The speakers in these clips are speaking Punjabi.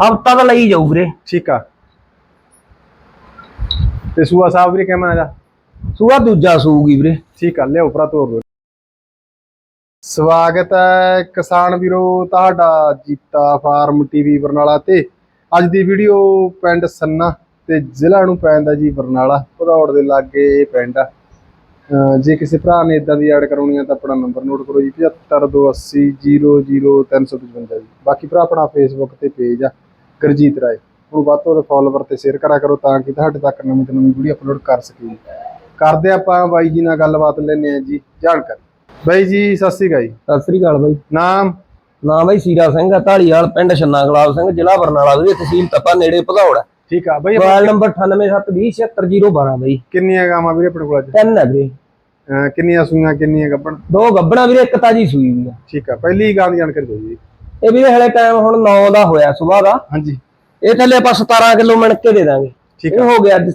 ਹਫਤਾ ਤਾਂ ਲਈ ਜਾਊ ਵੀਰੇ। ਠੀਕ ਆ। ਤੇ ਸੂਆ ਸਾਹਿਬ ਵੀਰੇ ਕਿਵੇਂ ਦਾ ਸੂਆ ਦੂਜਾ ਸੂਗੀ ਵੀਰੇ। ਠੀਕ ਆ ਲਿਆਓ ਭਰਾ ਤੋਰ ਦੋ ਸਵਾਗਤ ਹੈ ਕਿਸਾਨ ਵੀਰੋ ਤੁਹਾਡਾ ਜੀਤਾ ਫਾਰਮ ਟੀਵੀ ਬਰਨਾਲਾ ਤੇ। ਅੱਜ ਦੀ ਵੀਡੀਓ ਪਿੰਡ ਸੰਨਾ ਤੇ ਜ਼ਿਲ੍ਹਾ ਨੂੰ ਪੈਂਦਾ ਜੀ ਬਰਨਾਲਾ ਭਦੌੜ ਦੇ ਲਾਗੇ ਇਹ ਪਿੰਡ ਆ। ਜੇ ਕਿਸੇ ਭਰਾ ਨੇ ਇਦਾਂ ਦੀ ਐਡ ਕਰਾਉਣੀ ਆ ਤਾਂ ਆਪਣਾ ਨੰਬਰ ਨੋਟ ਕਰੋ ਜੀ 7528000355 ਜੀ। ਬਾਕੀ ਭਰਾ ਆਪਣਾ ਫੇਸਬੁੱਕ ਤੇ ਪੇਜ ਆ। ਗੁਰਜੀਤ ਰਾਏ। ਹੁਣ ਵੱਧ ਤੋਂ ਵੱਧ ਫੋਲੋਵਰ ਤੇ ਸ਼ੇਅਰ ਕਰਿਆ ਕਰੋ ਤਾਂ ਕਿ ਤੁਹਾਡੇ ਤੱਕ ਨਵੀਂ ਤੋਂ ਨਵੀਂ ਵੀਡੀਓ ਅਪਲੋਡ ਕਰ ਸਕੀਏ। ਕਰਦੇ ਆਪਾਂ ਬਾਈ ਜੀ ਨਾਲ ਗੱਲਬਾਤ ਲੈਣੇ ਆ ਜੀ ਜਾਣਕਾਰੀ। ਬਾਈ ਜੀ ਸਤਿ ਸ਼੍ਰੀ ਅਕਾਲ ਜੀ। ਸਤਿ ਸ੍ਰੀ ਅਕਾਲ ਬਾਈ। ਨਾਮ? ਨਾਮ ਬਾਈ ਸੀਰਾ ਸਿੰਘ ਆ ਢਾਲੀਵਾਲ ਪਿੰਡ ਛੰਨਾ ਗੁਲਾਬ ਸਿੰਘ ਜ਼ਿਲ੍ਹਾ ਬਰਨਾਲਾ ਵੀਰੇ ਤਹਿਸੀਲ ਤਪਾ ਨੇੜੇ ਭਦੌੜ। ਠੀਕ ਆ ਬਾਈ ਮੋਬਾਈਲ ਨੰਬਰ 9872076012 ਬਾਈ। ਕਿੰਨੀਆਂ ਗਾਵਾਂ ਵੀਰੇ ਆਪਣੇ ਕੋਲ ਅੱਜ? ਤਿੰਨ ਹੈ ਵੀਰੇ। ਕਿੰਨੀਆਂ ਸੂਈਆਂ ਕਿੰਨੀਆਂ ਗੱਬਣ? ਦੋ ਗੱਬਣਾ ਵੀਰੇ ਇੱਕ ਤਾਜੀ ਸੂਈ ਵੀ ਆ। ਠੀਕ ਆ ਪਹਿਲੀ ਗਾਂ ਦੀ ਜਾਣਕਾਰੀ ਦਿਓ ਜੀ। ਇਹ ਵੀਰੇ ਹਲੇ ਟਾਈਮ ਹੁਣ 9 ਦਾ ਹੋਇਆ ਸਵੇਰ ਦਾ। ਹਾਂਜੀ। ਇਹ ਥੱਲੇ ਆਪਾਂ 17 ਕਿਲੋ ਮਿਣ ਕੇ ਦੇ ਦਾਂਗੇ। ਠੀਕ ਇਹ ਹੋ ਗਿਆ ਅੱਜ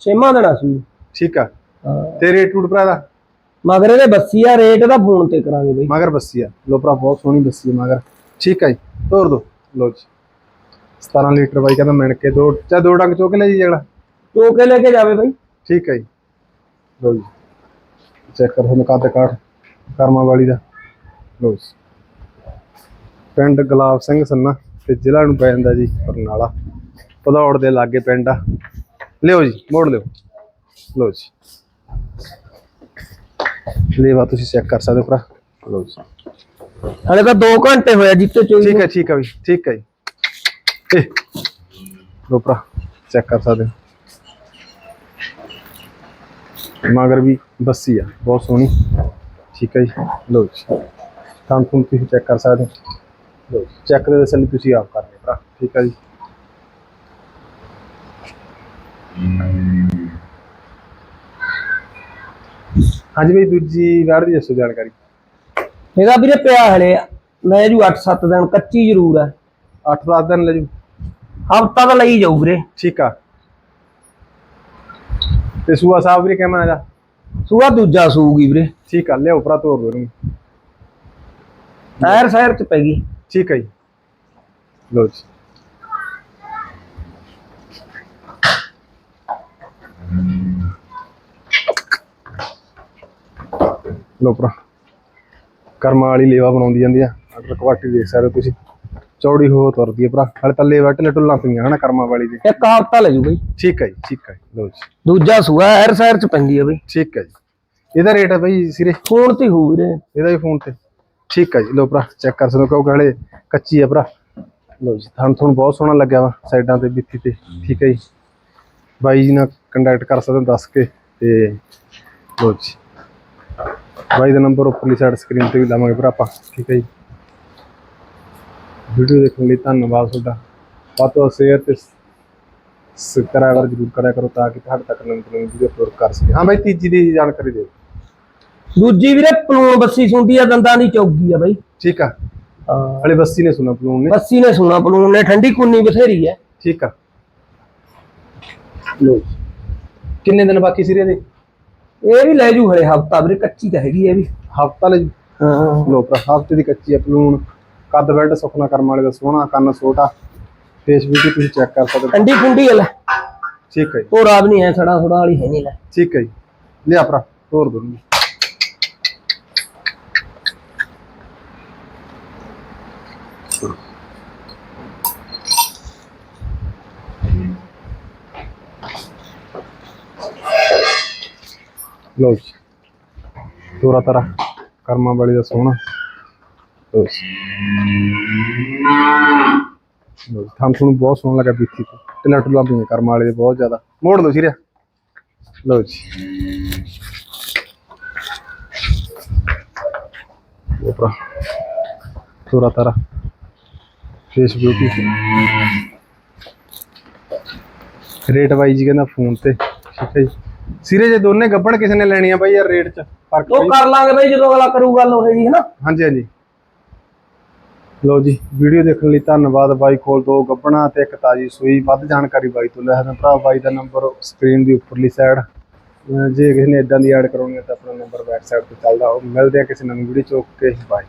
ਛੇਵਾਂ ਦਿਨਾ ਸੂਈ। ਠੀਕ ਆ। ਹਾਂ। ਤੇ ਰੇਟ ਟੂਟ ਭਰਾ ਦਾ? ਮਗਰ ਇਹਦੇ ਬੱਸੀ ਆ ਰੇਟ ਦਾ ਫੋਨ ਤੇ ਕਰਾਂਗੇ ਬਾਈ। ਮਗਰ ਬੱਸੀ ਆ। ਲੋ ਭਰਾ ਬਹੁਤ ਸੋਹਣੀ ਬੱਸੀ ਆ ਮਗਰ। ਠੀਕ ਆ ਜੀ ਤੋਰ ਦੋ। ਲੋ ਜੀ। 17 ਲੀਟਰ ਬਾਈ ਕਹਿੰਦਾ ਮਿਣ ਕੇ ਦੋ ਚਾ ਦੋ ਡੰਗ ਚੋਕ ਲੈ ਜੀ ਜਗਲਾ ਟੋਕੇ ਲੈ ਕੇ ਜਾਵੇ ਬਾਈ। ਠੀਕ ਹੈ ਜੀ। ਲੋ ਜੀ। ਚੈੱਕ ਕਰੋ ਤੁਹਾਨੂੰ ਕੱਦ ਕਾਠ ਕਰਮਾਂ ਵਾਲੀ ਦਾ। ਲੋ ਜੀ। ਪਿੰਡ ਗੁਲਾਬ ਸਿੰਘ ਸੰਨਾ ਤੇ ਜ਼ਿਲ੍ਹਾ ਨੂੰ ਪੈ ਜਾਂਦਾ ਜੀ ਬਰਨਾਲਾ। ਭਦੌੜ ਦੇ ਲਾਗੇ ਪਿੰਡ ਆ। ਲਿਓ ਜੀ ਮੋੜ ਲਿਓ। ਲੋ ਜੀ। ਲੇਵਾ ਤੁਸੀਂ ਚੈੱਕ ਕਰ ਸਕਦੇ ਹੋ ਭਰਾ। ਲੋ ਜੀ। ਹਲੇ ਤਾਂ 2 ਘੰਟੇ ਹੋਇਆ ਜਿੱਤੇ ਚੋਈ ਠੀਕ ਹੈ ਠੀਕ ਹੈ ਵੀ ਠੀਕ ਹੈ ਜੀ। ਲੋ ਭਰਾ ਚੈੱਕ ਕਰ ਸਕਦੇ ਹੋ। ਮਗਰ ਵੀ ਬੱਸੀ ਆ ਬਹੁਤ ਸੋਹਣੀ। ਠੀਕ ਹੈ ਜੀ। ਲੋ ਜੀ। ਤਾਂ ਤੁਸੀਂ ਚੈੱਕ ਕਰ ਸਕਦੇ ਹੋ। ਲੋ ਚੈੱਕ ਦੇ ਲਈ ਤੁਸੀਂ ਆਪ ਕਰਨੇ ਭਰਾ। ਠੀਕ ਹੈ ਜੀ। ਹਾਂਜੀ ਬਈ ਦੂਜੀ ਵੈੜ ਦੀ ਦੱਸੋ ਜਾਣਕਾਰੀ। ਇਹਦਾ ਵੀਰੇ ਪਿਆ ਹਲੇ ਲੈ ਜੂ 8-7 ਦਿਨ ਕੱਚੀ ਜ਼ਰੂਰ ਆ। 8-10 ਦਿਨ ਲੈ ਜੂ। ਹਫਤਾ ਤਾਂ ਲਈ ਜਾਊ ਵੀਰੇ। ਠੀਕ ਆ। ਤੇ ਸੂਆ ਸਾਹਿਬ ਵੀਰੇ ਕਿਵੇਂ ਦਾ ਸੂਆ ਦੂਜਾ ਸੂਗੀ ਵੀਰੇ। ਠੀਕ ਆ ਲਿਆਓ ਭਰਾ ਤੋਰ ਦੋ ਇਹਨੂੰ। ਟਾਇਰ ਸਾਇਰ ਚ ਪੈ ਗਈ। ਠੀਕ ਹੈ ਜੀ। ਲੋ ਜੀ। ਲੋ ਭਰਾ ਕਰਮਾਂ ਵਾਲੀ ਲੇਵਾ ਬਣਾਉਂਦੀ ਜਾਂਦੀ ਆ। ਅਗਰ ਕੁਆਲਿਟੀ ਦੇਖ ਸਕਦੇ ਤੁਸੀਂ। ਚੌੜੀ ਹੋ ਤੁਰਦੀ ਹੈ ਭਰਾ। ਹਲੇ ਤਾਂ ਲੇਵਾ ਢਿੱਲੇ ਢੁੱਲਾਂ ਪਈਆਂ ਹਨਾ ਕਰਮਾਂ ਵਾਲੀ ਦੇ। ਇੱਕ ਹਫਤਾ ਲੈ ਜੂ ਬਈ। ਠੀਕ ਹੈ ਜੀ ਠੀਕ ਹੈ। ਲੋ ਜੀ। ਦੂਜਾ ਸੂਆ ਐਰ ਸਾਇਰ ਚ ਪੈਂਦੀ ਆ ਬਈ। ਠੀਕ ਹੈ ਜੀ। ਇਹਦਾ ਰੇਟ ਹੈ ਬਈ ਸਿਰੇ। ਫੋਨ ਤੇ ਹੋਊ ਵੀਰੇ। ਇਹਦਾ ਵੀ ਫੋਨ ਤੇ। ਠੀਕ ਹੈ ਜੀ ਲੋ ਭਰਾ ਚੈੱਕ ਕਰ ਸਕਦੇ ਹੋ ਕਿਉਂਕਿ ਹਲੇ ਕੱਚੀ ਹੈ ਭਰਾ। ਲੋ ਜੀ ਤੁਹਾਨੂੰ ਤੁਹਾਨੂੰ ਬਹੁਤ ਸੋਹਣਾ ਲੱਗਿਆ ਵਾ, ਸਾਈਡਾਂ ਤੇ ਬਿੱਤੀ ਤੇ, ਠੀਕ ਹੈ ਜੀ। ਬਾਈ ਜੀ ਨਾਲ ਕੰਟੈਕਟ ਕਰ ਸਕਦੇ ਹੋ, ਦੱਸ ਕੇ ਤੇ ਲੋ ਜੀ। ਬਾਈ ਦਾ ਨੰਬਰ ਉੱਪਰਲੀ ਸਾਈਡ ਸਕਰੀਨ ਤੇ ਵੀ ਲਾਵਾਂਗੇ ਭਰਾ ਆਪਾਂ, ਠੀਕ ਹੈ ਜੀ। ਵੀਡੀਓ ਦੇਖਣ ਲਈ ਧੰਨਵਾਦ ਤੁਹਾਡਾ। ਵੱਧ ਤੋਂ ਸ਼ੇਅਰ ਤੇ ਸਬਸਕ੍ਰਾਈਬਰ ਜ਼ਰੂਰ ਕਰਿਆ ਕਰੋ ਤਾਂ ਕਿ ਤੁਹਾਡੇ ਤੱਕ ਨਵੀਂ ਨਵੀਂ ਵੀਡੀਓ ਅਪਲੋਡ ਕਰ ਸਕੇ ਹਾਂ ਬਾਈ, ਤੀਜੀ ਦੀ ਜਾਣਕਾਰੀ ਦਿਓ। ਦੂਜੀ ਵੀਰੇ ਪਲੂਣ ਬੱਸੀ ਸੁੰਦੀ ਆ ਦੰਦਾਂ ਦੀ ਚੌਗੀ ਆ ਬਈ। ਠੀਕ ਆ। ਹਾਂ। ਹਲੇ ਬੱਸੀ ਨੇ ਸੁਣਾ ਪਲੂਨ ਨੇ। ਬੱਸੀ ਨੇ ਸੁਣਾ ਪਲੂਣ ਨੇ ਠੰਡੀ ਕੁੰਨੀ ਬਥੇਰੀ ਐ ਠੀਕ ਆ। ਲੋ। ਕਿੰਨੇ ਦਿਨ ਬਾਕੀ ਸਿਰੇ ਦੇ ਇਹ ਵੀ ਲੈ ਜੂ ਹਲੇ ਹਫਤਾ ਵੀਰੇ ਕੱਚੀ ਤਾਂ ਹੈਗੀ ਇਹ ਵੀ। ਹਫਤਾ ਲੈ ਜੀ। ਹਾਂ ਲੋ ਪਰ ਹਫ਼ਤੇ ਦੀ ਕੱਚੀ ਆ ਪਲੂਨ ਕੱਦ ਬੈਲਟ ਸੁਖਨਾ ਕਰਮ ਵਾਲੇ ਦਾ ਸੋਹਣਾ ਕੰਨ ਛੋਟਾ। ਫੇਸ ਬਿਊਟੀ ਤੁਸੀਂ ਚੈੱਕ ਕਰ ਸਕਦੇ ਹੋ। ਠੰਡੀ ਕੁੰਡੀ ਆ ਲੈ। ਠੀਕ ਹੈ ਉਹ ਰਾਤ ਨਹੀਂ ਐ ਸੜਾ ਥੋੜਾ ਵਾਲੀ ਹੈ ਨਹੀਂ ਲੈ। ਠੀਕ ਹੈ ਜੀ। ਲਿਆ ਭਰਾ ਤੋਰ ਦੋ ਲੋ ਜੀ। ਤੋਰਾ ਤਰਾ, ਕਰਮਾਂ ਵਾਲੀ ਦਾ ਸੋਹਣਾ। ਲਓ ਜੀ। ਲਓ ਥਾਂ ਤੁਹਾਨੂੰ ਬਹੁਤ ਸੋਹਣਾ ਲੱਗਾ ਬੀਤੀ ਤੋਂ। ਟਿਲਾ ਟੁਲਾ ਵੀ ਕਰਮਾਂ ਵਾਲੇ ਦੇ ਬਹੁਤ ਜ਼ਿਆਦਾ। ਮੋੜ ਲਓ ਸਿਰਿਆ। ਲਓ ਜੀ। ਉਪਰਾ ਤੋਰਾ ਤਾਰਾ। ਫੇਸ ਬਿਊਟੀ ਰੇਟ ਬਾਈ ਕਹਿੰਦਾ ਫੋਨ ਤੇ। ਠੀਕ ਹੈ ਜੀ। ਸਿਰੇ ਜੇ ਦੋਨੇ ਗੱਬੜ ਕਿਸੇ ਨੇ ਲੈਣੀ ਆ ਬਾਈ ਯਾਰ ਰੇਟ ਚ ਫ਼ਰਕ ਉਹ ਕਰ ਲਾਂਗੇ ਬਈ ਜਦੋਂ ਅਗਲਾ ਕਰੂ ਗੱਲ ਉਹ ਜੀ ਹਨਾ ਹਾਂਜੀ ਹਾਂਜੀ। ਲਓ ਜੀ ਵੀਡੀਓ ਦੇਖਣ ਲਈ ਧੰਨਵਾਦ ਬਾਈ ਕੋਲ ਦੋ ਗੱਬਣਾ ਤੇ ਇੱਕ ਤਾਜੀ ਸੂਈ। ਵੱਧ ਜਾਣਕਾਰੀ ਬਾਈ ਤੋਂ ਲੈ ਸਕਦੇ ਭਰਾ ਬਾਈ ਦਾ ਨੰਬਰ ਸਕਰੀਨ ਦੀ ਉੱਪਰਲੀ ਸਾਈਡ ਜੇ ਕਿਸੇ ਨੇ ਇਦਾਂ ਦੀ ਐਡ ਕਰਾਉਣੀ ਹੈ ਤਾਂ ਆਪਣਾ ਨੰਬਰ ਬੈਕ ਸਾਈਡ ਤੇ ਚੱਲਦਾ। ਉਹ ਮਿਲਦੇ ਆ ਕਿਸੇ ਨਵੀਂ ਵੀਡੀਓ ਚ। ਓਕੇ ਬਾਈ